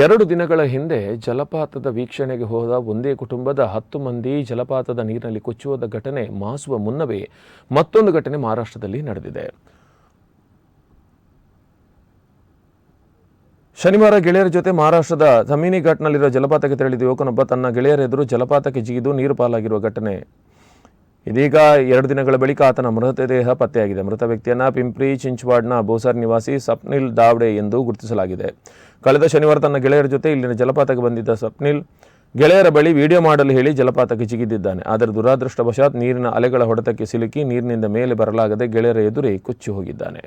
ಎರಡು ದಿನಗಳ ಹಿಂದೆ ಜಲಪಾತದ ವೀಕ್ಷಣೆಗೆ ಹೋದ ಒಂದೇ ಕುಟುಂಬದ ಹತ್ತು ಮಂದಿ ಜಲಪಾತದ ನೀರಿನಲ್ಲಿ ಕೊಚ್ಚುವುದ ಘಟನೆ ಮಾಸುವ ಮುನ್ನವೇ ಮತ್ತೊಂದು ಘಟನೆ ಮಹಾರಾಷ್ಟ್ರದಲ್ಲಿ ನಡೆದಿದೆ. ಶನಿವಾರ ಗೆಳೆಯರ ಜೊತೆ ಮಹಾರಾಷ್ಟ್ರದ ಜಮೀನಿ ಘಾಟ್ನಲ್ಲಿರುವ ಜಲಪಾತಕ್ಕೆ ತೆರಳಿದ ಯುವಕನೊಬ್ಬ ತನ್ನ ಗೆಳೆಯರ ಎದುರು ಜಲಪಾತಕ್ಕೆ ಜಿಗಿದು ನೀರು ಪಾಲಾಗಿರುವ ಘಟನೆ. ಇದೀಗ ಎರಡು ದಿನಗಳ ಬಳಿಕ ಆತನ ಮೃತದೇಹ ಪತ್ತೆಯಾಗಿದೆ. ಮೃತ ವ್ಯಕ್ತಿಯನ್ನ ಪಿಂಪ್ರಿ ಚಿಂಚ್ವಾಡ್ನ ಬೋಸರ್ ನಿವಾಸಿ ಸಪ್ನಿಲ್ ದಾವ್ಡೆ ಎಂದು ಗುರುತಿಸಲಾಗಿದೆ. ಕಳೆದ ಶನಿವಾರ ತನ್ನ ಗೆಳೆಯರ ಜೊತೆ ಇಲ್ಲಿನ ಜಲಪಾತಕ್ಕೆ ಬಂದಿದ್ದ ಸಪ್ನಿಲ್ ಗೆಳೆಯರ ಬಳಿ ವಿಡಿಯೋ ಮಾಡಲು ಹೇಳಿ ಜಲಪಾತಕ್ಕೆ ಜಿಗಿದಿದ್ದಾನೆ ಆದರೆ ದುರಾದೃಷ್ಟವಶಾತ್ ನೀರಿನ ಅಲೆಗಳ ಹೊಡೆತಕ್ಕೆ ಸಿಲುಕಿ ನೀರಿನಿಂದ ಮೇಲೆ ಬರಲಾಗದೆ ಗೆಳೆಯರ ಎದುರೇ ಕೊಚ್ಚಿ ಹೋಗಿದ್ದಾನೆ.